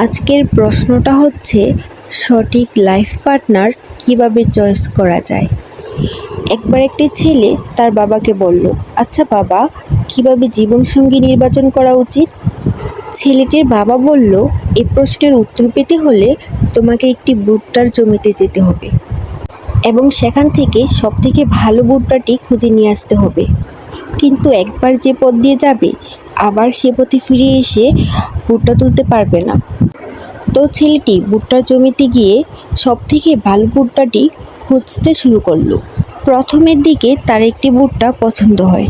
আজকের প্রশ্নটা হচ্ছে, সঠিক লাইফ পার্টনার কীভাবে চয়েস করা যায়? একবার একটি ছেলে তার বাবাকে বলল আচ্ছা বাবা, কীভাবে জীবনসঙ্গী নির্বাচন করা উচিত? ছেলেটির বাবা বলল এই প্রশ্নের উত্তর পেতে হলে তোমাকে একটি ভুট্টার জমিতে যেতে হবে এবং সেখান থেকে সবথেকে ভালো ভুট্টাটি খুঁজে নিয়ে আসতে হবে। কিন্তু একবার যে পথ দিয়ে যাবে, আবার সে পথে ফিরে এসে ভুট্টা তুলতে পারবে না। তো ছেলেটি ভুট্টার জমিতে গিয়ে সবথেকে ভালো ভুট্টাটি খুঁজতে শুরু করল। প্রথমের দিকে তার একটি ভুট্টা পছন্দ হয়,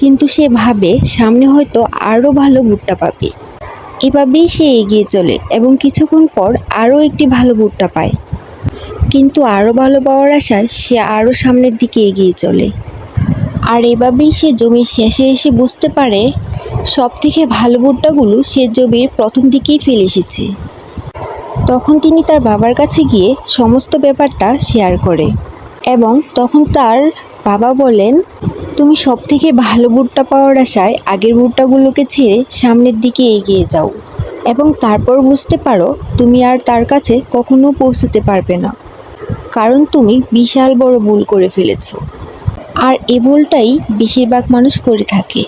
কিন্তু সে ভাবে সামনে হয়তো আরও ভালো ভুট্টা পাবে। এভাবেই সে এগিয়ে চলে এবং কিছুক্ষণ পর আরও একটি ভালো ভুট্টা পায়। কিন্তু আরও ভালো পাওয়ার আশায় সে আরও সামনের দিকে এগিয়ে চলে। আর এভাবেই সে জমির শেষে এসে বুঝতে পারে সব থেকে ভালো ভুট্টাগুলো সে জমির প্রথম দিকেই ফেলে এসেছে। তখন তিনি তার বাবার কাছে গিয়ে সমস্ত ব্যাপারটা শেয়ার করে এবং তখন তার বাবা বলেন, তুমি সব থেকে ভালো ভুট্টা পাওয়ার আশায় আগের ভুট্টাগুলোকে ছেড়ে সামনের দিকে এগিয়ে যাও এবং তারপর বুঝতে পারো তুমি আর তার কাছে কখনো পৌঁছতে পারবে না। কারণ তুমি বিশাল বড় ভুল করে ফেলেছো। আর এ ভুলটাই বেশিরভাগ মানুষ করে থাকে।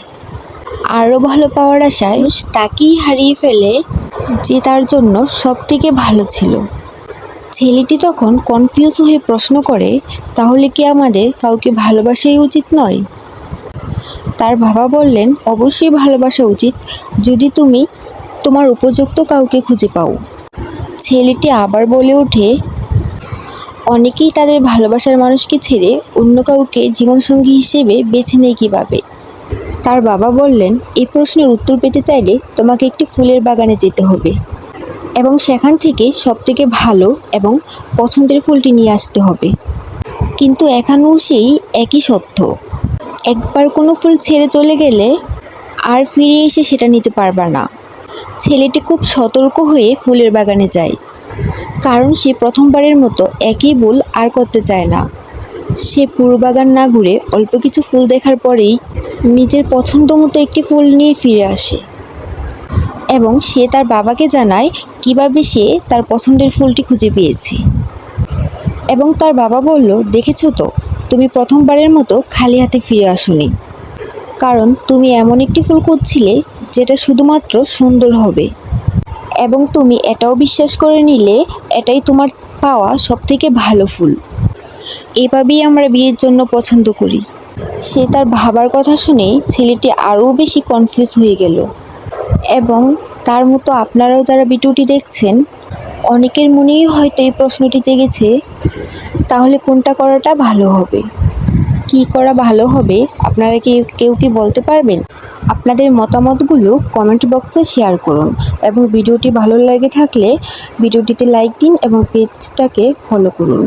আরও ভালো পাওয়ার আশায় মানুষ তাকেই হারিয়ে ফেলে যে তার জন্য সব থেকে ভালো ছিল। ছেলেটি তখন কনফিউজ হয়ে প্রশ্ন করে, তাহলে কি আমাদের কাউকে ভালোবাসাই উচিত নয়? তার বাবা বললেন, অবশ্যই ভালোবাসা উচিত যদি তুমি তোমার উপযুক্ত কাউকে খুঁজে পাও। ছেলেটি আবার বলে ওঠে অনেকেই তাদের ভালোবাসার মানুষকে ছেড়ে অন্য কাউকে জীবনসঙ্গী হিসেবে বেছে নেয় কীভাবে? তার বাবা বললেন এই প্রশ্নের উত্তর পেতে চাইলে তোমাকে একটি ফুলের বাগানে যেতে হবে এবং সেখান থেকে সবথেকে ভালো এবং পছন্দের ফুলটি নিয়ে আসতে হবে। কিন্তু এখানেও সেই একই সত্য। একবার কোনো ফুল ছেড়ে চলে গেলে আর ফিরে এসে সেটা নিতে পারবা না। ছেলেটি খুব সতর্ক হয়ে ফুলের বাগানে যায়। কারণ সে প্রথমবারের মতো একই ভুল আর করতে চায় না। সে পুরো বাগান না ঘুরে অল্প কিছু ফুল দেখার পরেই নিজের পছন্দ মতো একটি ফুল নিয়ে ফিরে আসে। এবং সে তার বাবাকে জানায় কীভাবে সে তার পছন্দের ফুলটি খুঁজে পেয়েছে। এবং তার বাবা বলল, দেখেছ তো, তুমি প্রথমবারের মতো খালি হাতে ফিরে আসোনি। কারণ তুমি এমন একটি ফুল খুঁজছিলে যেটা শুধুমাত্র সুন্দর হবে। এবং তুমি এটাও বিশ্বাস করে নিলে এটাই তোমার পাওয়া সবথেকে ভালো ফুল। এভাবেই আমরা বিয়ের জন্য পছন্দ করি। সে তার ভাবার কথা শুনে ছেলেটি আরও বেশি কনফিউজ হয়ে গেল। এবং তার মতো আপনারাও যারা ভিডিওটি দেখছেন, অনেকের মনেই হয়তো এই প্রশ্নটি জেগেছে, তাহলে কোনটা করাটা ভালো হবে? কি করা ভালো হবে? আপনারা কি কেউ কি বলতে পারবেন? আপনাদের মতামতগুলো কমেন্ট বক্সে শেয়ার করুন এবং ভিডিওটি ভালো লেগে থাকলে ভিডিওটিতে লাইক দিন এবং পেজটাকে ফলো করুন।